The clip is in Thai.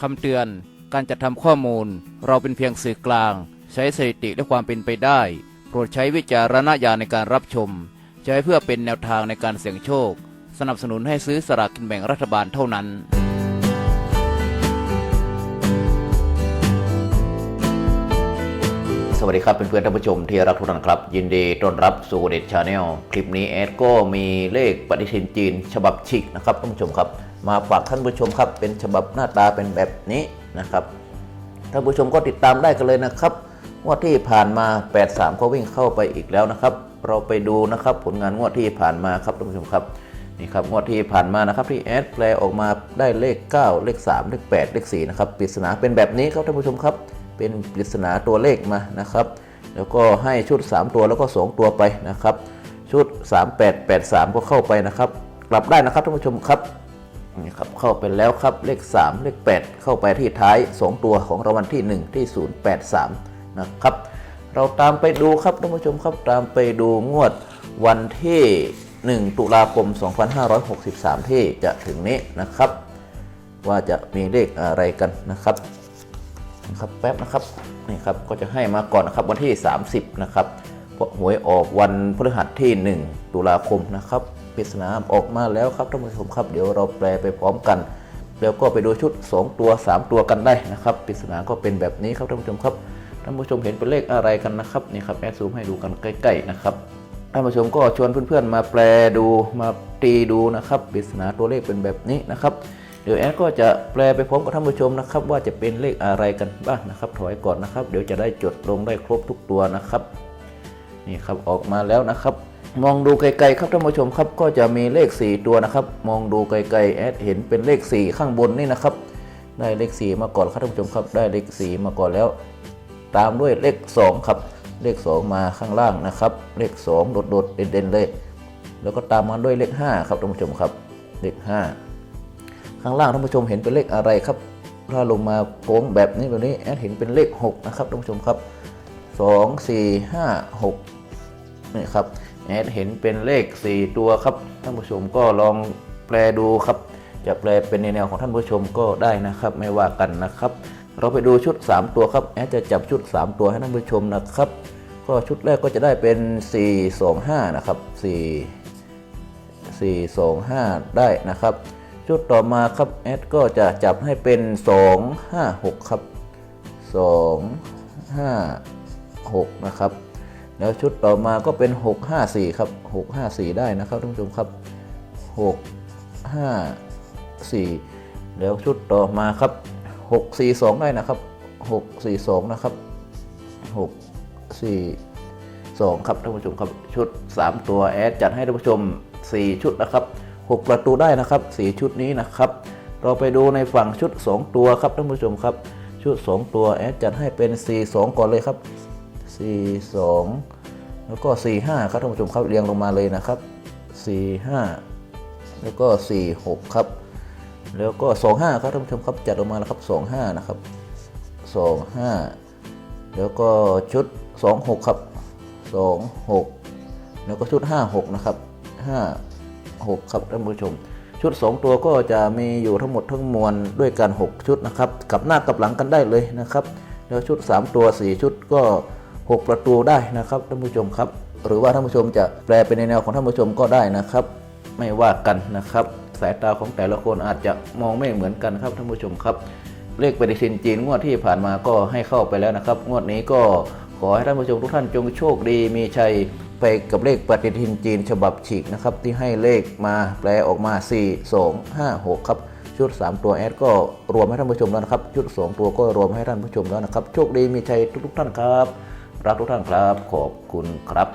คำเตือน การจัดทำข้อมูล เราเป็นเพียงสื่อกลาง ใช้สถิติและความเป็นไปได้ โปรดใช้วิจารณญาณในการรับชม ใช้เพื่อเป็นแนวทางในการเสี่ยงโชค สนับสนุนให้ซื้อสลากกินแบ่งรัฐบาลเท่านั้น สวัสดีครับเเพื่อนๆท่านผู้ชมที่รักทุกท่านครับ ยินดีต้อนรับสู่เด็ดชาแนลคลิปนี้แอดก็มีเลขปฏิทินจีน ฉบับฉิกนะครับท่านผู้ชมครับ มาฝากท่านผู้ชมครับ เป็นฉบับหน้าตาเป็นแบบนี้นะครับท่านผู้ชมก็ติดตามได้กันเลยนะครับงวดที่ผ่านมา 83 ก็วิ่งเข้าไปอีกแล้วนะครับ เราไปดูนะครับผลงานงวดที่ผ่านมาครับท่านผู้ชมครับนี่ครับงวดที่ผ่านมานะครับที่แอดแปลออกมาได้เลข 9 เลข 3 เลข 8 เลข4นะครับปริศนาเป็นแบบนี้ครับท่านผู้ชมครับ เป็นปริศนาตัวเลขมานะครับ แล้วก็ให้ชุด 3 ตัวแล้วก็ 2 ตัวไปนะครับ ชุด 3883 ก็เข้าไปนะครับ กลับได้นะครับท่านผู้ชมครับนี่ครับเข้าไปแล้วครับเลข 3 เลข 8 เข้าไปที่ท้าย 2 ตัวของรางวัลที่ 1 ที่ 083 นะครับ เราตามไปดูครับท่านผู้ชมครับตามไปดูงวดวันที่ 1 ตุลาคม 2563 ที่จะถึงนี้นะครับ ว่าจะมีเลขอะไรกันนะครับ นะครับแป๊บนะครับนี่ครับก็จะให้มาก่อนนะครับวันที่ 30 นะครับเพราะหวยออกวันพฤหัสที่ 1 ตุลาคมนะครับปริศนาออกมาแล้วครับท่านผู้ชมครับ เดี๋ยวเราแปลไปพร้อมกัน แล้วก็ไปดูชุด 2 ตัว 3 ตัวกันได้นะครับปริศนาก็เป็นแบบนี้ครับท่านผู้ชมครับท่านผู้ชมเห็นเป็นเลขอะไรกันนะครับนี่ครับแอดซูมให้ดูกันใกล้ๆนะครับท่านผู้ชมก็ชวนเพื่อนๆมาแปลดูมาตีดูนะครับปริศนาตัวเลขเป็นแบบนี้นะครับ ดี๋ยวแอดก็จะแปลไปพร้อมกับท่านผู้ชมนะครับ ว่าจะเป็นเลขอะไรกันบ้างนะครับ ถอยก่อนนะครับ เดี๋ยวจะได้จดลงได้ครบทุกตัวนะครับนี่ครับออกมาแล้วนะครับ มองดูไกลๆครับท่านผู้ชมครับก็จะมีเลข 4 ตัวนะครับ มองดูไกลๆแอดเห็นเป็นเลข 4 ข้างบนนี่นะครับ ได้เลข 4 มาก่อนครับท่านผู้ชมครับ ได้เลข 4 มาก่อนแล้ว ตามด้วยเลข 2 ครับ เลข 2 มาข้างล่างนะครับ เลข 2 โดดๆเด่นๆเลย แล้วก็ตามมาด้วยเลข 5 ครับท่านผู้ชมครับเลข5างล่างท่านผู้ชมเห็นเป็นเลขอะไรครับถ้าลงมาโค้งแบบนี้แบบนี้แอดเห็นเป็นเลข 6 นะครับท่านผู้ชมครับ 2 4 5 6นี่ครับแอดเห็นเป็นเลข 4 ตัวครับท่านผู้ชมก็ลองแปลดูครับ จะแปลเป็นในแนวของท่านผู้ชมก็ได้นะครับ ไม่ว่ากันนะครับ เราไปดูชุด 3 ตัวครับแอดจะจับชุด 3 ตัวให้ท่านผู้ชมนะครับ ก็ชุดแรกก็จะได้เป็น 4 2 5 นะครับ 4 4 2 5 ได้นะครับ ชุดต่อมาครับแอดก็จะจับให้เป็น 2 5 6 ครับ 2 5 6 นะครับ แล้วชุดต่อมาก็เป็น 6 5 4 ครับ 6 5 4 ได้นะครับท่านผู้ชมครับ 6 5 4 แล้วชุดต่อมาครับ 6 4 2 ได้นะครับ 6 4 2 นะครับ 6 4 2 ครับท่านผู้ชมครับชุด 3 ตัวแอดจัดให้ท่านผู้ชม 4 ชุดนะครับ 6 ประตูได้นะครับ 4 ชุดนี้นะครับ เราไปดูในฝั่งชุด 2 ตัวครับท่านผู้ชมครับ ชุด 2 ตัวแอดจัดให้เป็น 4 2 ก่อนเลยครับ 4 2 แล้วก็ 4 5 ครับท่านผู้ชมครับเรียงลงมาเลยนะครับ 4 5 แล้วก็ 4 6 ครับ แล้วก็ 2 5 ครับท่านผู้ชมครับจัดลงมาแล้วครับ 2 5 นะครับ 2 5 แล้วก็ชุด 2 6 ครับ 2 6 แล้วก็ชุด 5 6 นะครับ 5 6 ครับท่านผู้ชม ชุด 2 ตัวก็จะมีอยู่ทั้งหมดทั้งมวลด้วยกัน 6 ชุดนะครับกลับหน้ากลับหลังกันได้เลยนะครับ แล้วชุด 3 ตัว 4 ชุดก็ 6 ประตูได้นะครับท่านผู้ชมครับ หรือว่าท่านผู้ชมจะแปลเป็นในแนวของท่านผู้ชมก็ได้นะครับ ไม่ว่ากันนะครับ สายตาของแต่ละคนอาจจะมองไม่เหมือนกันครับท่านผู้ชมครับเลขปฏิทินจีนงวดที่ผ่านมาก็ให้เข้าไปแล้วนะครับ งวดนี้ก็ขอให้ท่านผู้ชมทุกท่านจงโชคดีมีชัย ไปกับเลขปฏิทินจีนฉบับฉีกนะครับ ที่ให้เลขมาแปลออกมา 4 2 5 6 ครับชุด 3 ตัวแอดก็รวมให้ท่านผู้ชมแล้วนะครับ ชุด 2 ตัวก็รวมให้ท่านผู้ชมแล้วนะครับ โชคดีมีชัยทุกๆท่านครับ รักทุกท่านครับ ขอบคุณครับ